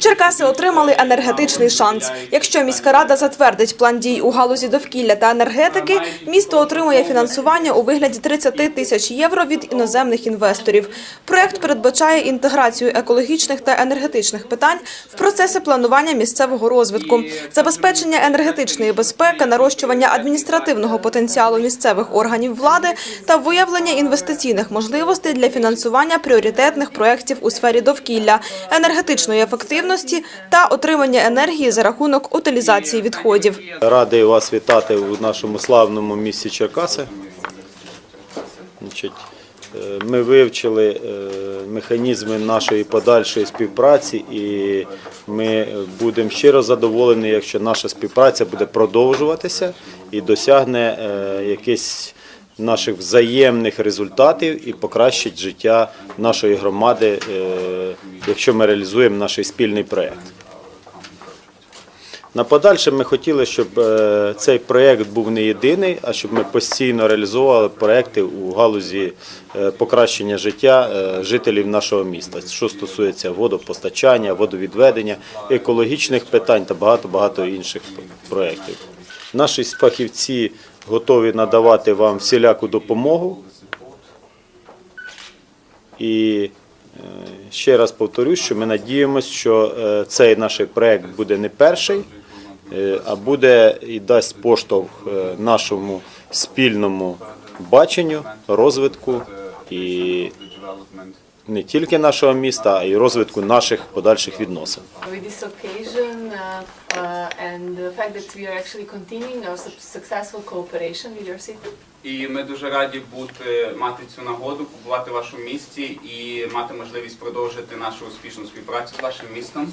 Черкаси отримали енергетичний шанс. Якщо міська рада затвердить план дій у галузі довкілля та енергетики, місто отримує фінансування у вигляді 30 тисяч євро від іноземних інвесторів. Проект передбачає інтеграцію екологічних та енергетичних питань в процеси планування місцевого розвитку, забезпечення енергетичної безпеки, нарощування адміністративного потенціалу місцевих органів влади та виявлення інвестиційних можливостей для фінансування пріоритетних проєктів у сфері довкілля, енергетичної ефективності та отримання енергії за рахунок утилізації відходів. Радий вас вітати у нашому славному місті Черкаси. Е, Ми вивчили е, механізми нашої подальшої співпраці і ми будемо щиро задоволені, якщо наша співпраця буде продовжуватися і досягне е, якихось наших взаємних результатів і покращить життя нашої громади, якщо ми реалізуємо наш спільний проєкт. На подальше ми хотіли, щоб е, цей проєкт був не єдиний, а щоб ми постійно реалізовували проєкти у галузі е, покращення життя е, жителів нашого міста, що стосується водопостачання, водовідведення, екологічних питань та багато-багато інших проєктів. Наші фахівці готові надавати вам всіляку допомогу. І ще раз повторюю, що ми надіємося, що е, цей наш проект буде не перший, е, а буде і дасть поштовх е, нашому спільному баченню, розвитку і не тільки нашого міста, а й розвитку наших подальших відносин. With this occasion uh, uh, and the fact that we are actually continuing our successful cooperation with your city, І ми дуже раді бути мати цю нагоду, побувати в вашому місті і мати можливість продовжити нашу успішну співпрацю з вашим містом.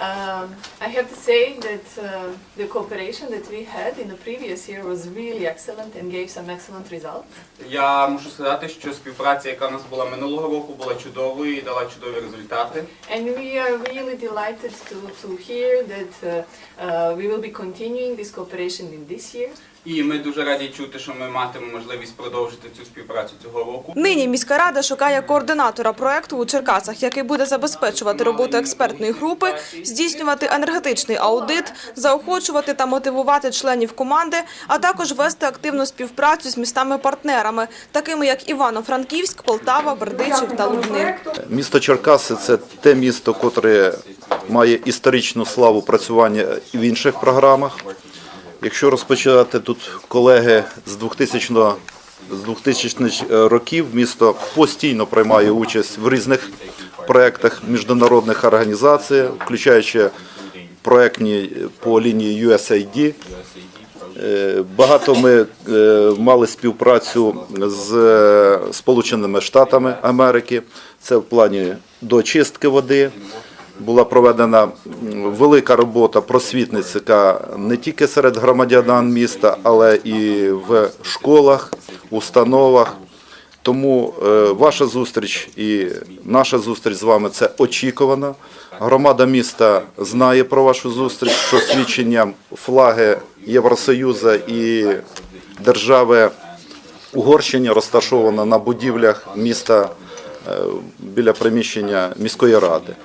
um, I have to say that uh, the cooperation that we had in the previous year was really excellent and gave some excellent results. Я мушу сказати, що співпраця, яка в нас була минулого року, була чудовою і дала чудові результати. And we are really delighted to, to hear that uh, uh, we will be continuing this cooperation in this year. І ми дуже раді чути, що ми матимемо можливість продовжити цю співпрацю цього року. Нині міська рада шукає координатора проекту у Черкасах, який буде забезпечувати роботу експертної групи, здійснювати енергетичний аудит, заохочувати та мотивувати членів команди, а також вести активну співпрацю з містами-партнерами, такими як Івано-Франківськ, Полтава, Бердичів та Лубни. Місто Черкаси це те місто, котре має історичну славу працювання в інших програмах. Якщо розпочати тут колеги з 2000 з 2000 років, місто постійно приймає участь в різних проєктах міжнародних організацій, включаючи проєктні по лінії USAID. Е, Багато ми е, мали співпрацю з е, Сполученими Штатами Америки. Це в плані дочистки води. Була проведена велика робота просвітницька не тільки серед громадян міста, але і в школах, установах. Тому е, ваша зустріч і наша зустріч з вами це очікувана. Громада міста знає про вашу зустріч, що свідченням флаги Євросоюзу і держави Угорщини розташована на будівлях міста е, біля приміщення міської ради.